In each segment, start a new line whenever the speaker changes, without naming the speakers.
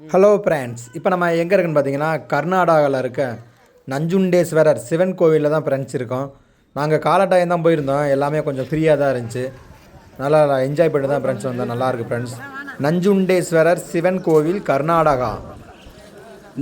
Hello friends இப்போ நம்ம எங்கே இருக்குன்னு பார்த்தீங்கன்னா கர்நாடகாவில் இருக்க நஞ்சுண்டேஸ்வரர் சிவன் கோவிலில் தான் ஃப்ரெண்ட்ஸ் இருக்கோம் நாங்கள் காலட்டாயம் தான் போயிருந்தோம். எல்லாமே கொஞ்சம் ஃப்ரீயாக தான் இருந்துச்சு. நல்லா என்ஜாய் பண்ணிட்டு தான் ஃப்ரெண்ட்ஸ் வந்தோம். நல்லாயிருக்கு ஃப்ரெண்ட்ஸ் நஞ்சுண்டேஸ்வரர் சிவன் கோவில் கர்நாடகா.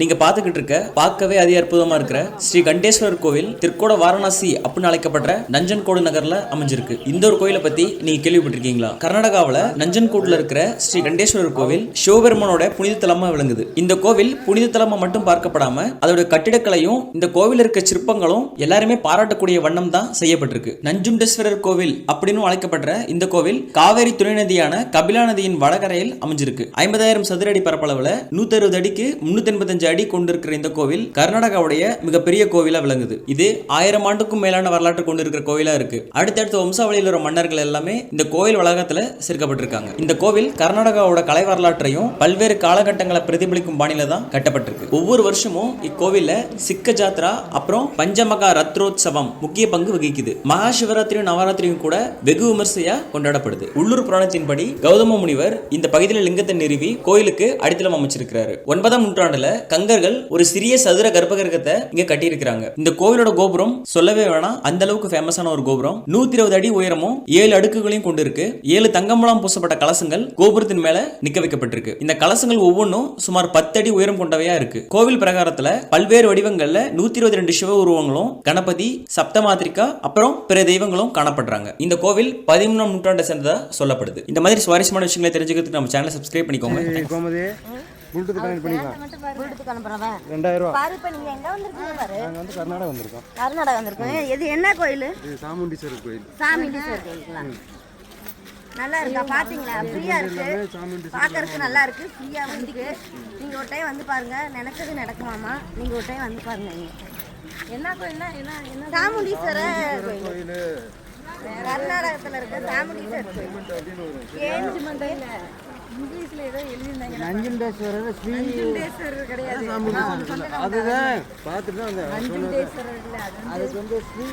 நீங்க பாத்துக்கிட்டு இருக்க பார்க்கவே அதி அற்புதமா இருக்கிற ஸ்ரீ கண்டேஸ்வரர் கோவில் திருக்கோட வாரணாசி அப்படின்னு அழைக்கப்படுற நஞ்சன்கோடு நகர்ல அமைஞ்சிருக்கு. இந்த ஒரு கோயிலை பத்தி நீங்க கேள்விப்பட்டிருக்கீங்களா? கர்நாடகாவுல நஞ்சன்கோட்ல இருக்கிற ஸ்ரீ கண்டேஸ்வரர் கோவில் சிவபெருமானோட புனித தலமா விளங்குது. இந்த கோவில் புனித தலமா மட்டும் பார்க்கப்படாம அதோட கட்டிடக்கலையும் இந்த கோவில் இருக்க சிற்பங்களும் எல்லாருமே பாராட்டக்கூடிய வண்ணம் தான் செய்யப்பட்டிருக்கு. நஞ்சுண்டேஸ்வரர் கோவில் அப்படின்னு அழைக்கப்படுற இந்த கோவில் காவேரி துணை நதியான கபிலா நதியின் வடகரையில் அமைஞ்சிருக்கு. ஐம்பதாயிரம் சதுர அடி பரப்பளவுல நூத்தி அறுபது அடிக்கு முன்னூத்தி இருபத்தஞ்சு அடி கொண்டிருக்கிற இந்த கோவில் கர்நாடகாவுடைய மிகப்பெரிய கோவிலா விளங்குது. இது ஆயிரம் ஆண்டுக்கும் மேலான வரலாற்று கொண்டிருக்கிற கோவிலா இருக்கு. அடுத்தடுத்த வம்சாவளியில் உள்ள மன்னர்கள் எல்லாமே இந்த கோவில் வளாகத்துல சேர்க்கப்பட்டிருக்காங்க. இந்த கோவில் கர்நாடகாவோட கலை வரலாற்றையும் பல்வேறு காலகட்டங்களை பிரதிபலிக்கும் பாணியில தான் கட்டப்பட்டிருக்கு. ஒவ்வொரு வருஷமும் இக்கோவில சிக்க ஜாத்ரா அப்புறம் பஞ்சமகா ரத்ரோத்சவம் முக்கிய பங்கு வகிக்குது. மகா சிவராத்திரியும் நவராத்திரியும் கூட வெகு விமர்சையா கொண்டாடப்படுது. உள்ளூர் புராணத்தின்படி கௌதம முனிவர் இந்த பகுதியில் லிங்கத்தை நிறுவி கோயிலுக்கு அடித்தளம் அமைச்சிருக்கிறாரு. ஒன்பதாம் நூற்றாண்டுல கங்கர்கள் ஒரு சிறிய சதுர கர்ப்பகிரகத்தை இங்க கட்டியிருக்கிறாங்க. இந்த கோவிலோட கோபுரம் சொல்லவே வேணாம் அந்த அளவுக்கு ஃபேமஸான ஒரு கோபுரம். நூத்தி இருபது அடி உயரமும் ஏழு அடுக்குகளையும் கொண்டு இருக்கு ஏழு தங்கம்பலம் பூசப்பட்ட கலசங்கள் கோபுரத்தின் மேல நிக்க வைக்கப்பட்டிருக்கு. இந்த கலசங்கள் ஒவ்வொன்றும் சுமார் பத்து அடி உயரம் கொண்டவையா இருக்கு. கோவில் பிரகாரத்துல பல்வேறு வடிவங்கள்ல நூத்தி இருபத்தி ரெண்டு சிவ உருவங்களும் கணபதி சப்தமாத்திரிகா அப்புறம் பிற தெய்வங்களும் காணப்படுறாங்க. இந்த கோவில் பதிமூணாம் நூற்றாண்டை சேர்ந்ததா சொல்லப்படுது. இந்த மாதிரி சுவாரஸ்யமான விஷயங்களை தெரிஞ்சுக்கிறதுக்கு நம்ம சேனலை சப்ஸ்கிரைப் பண்ணிக்கோங்க.
ப்ளூடூத் கனெக்ட் பண்ணிக்கலாம்.
வீட்டுக்கு அனுப்புறவன்
ரெண்டாயிரம் ரூபா.
பாரு இப்ப நீங்க எங்க வந்திருக்கீங்க பாரு.
நாங்கள் வந்து கர்நாடகா வந்திருக்கோம்.
கர்நாடகா வந்திருக்கோம். இது என்ன கோயில்?
இது சாமுண்டீஸ்வரர் கோயில்.
சாமிண்டீஸ்வரர் கோயிலுங்களா? நல்லா இருக்கா? பாத்தீங்களா? ஃப்ரீயா இருக்கு. பார்க்கறதுக்கு நல்லா இருக்கு. ஃப்ரீயாவும் இருக்கு. நீங்க ஒரு டைம் வந்து பாருங்க. நினைச்சது நடக்குமாமா நீங்க ஒரு டைம் வந்து பாருங்க. என்ன கோயில்னா என்ன என்ன சாமுண்டீஸ்வரர் கோயில். கர்நாடகத்துல இருக்க ஏஞ்சு மந்தையில இங்கிலீஷ்ல ஏதோ
நஞ்சுண்டேஸ்வரர் ஸ்ரீ
கிடையாது.
அதுதான் பார்த்துட்டு அந்த
சாமுண்டீஸ்வரர் இல்ல அது
அதுக்கு வந்து ஸ்ரீ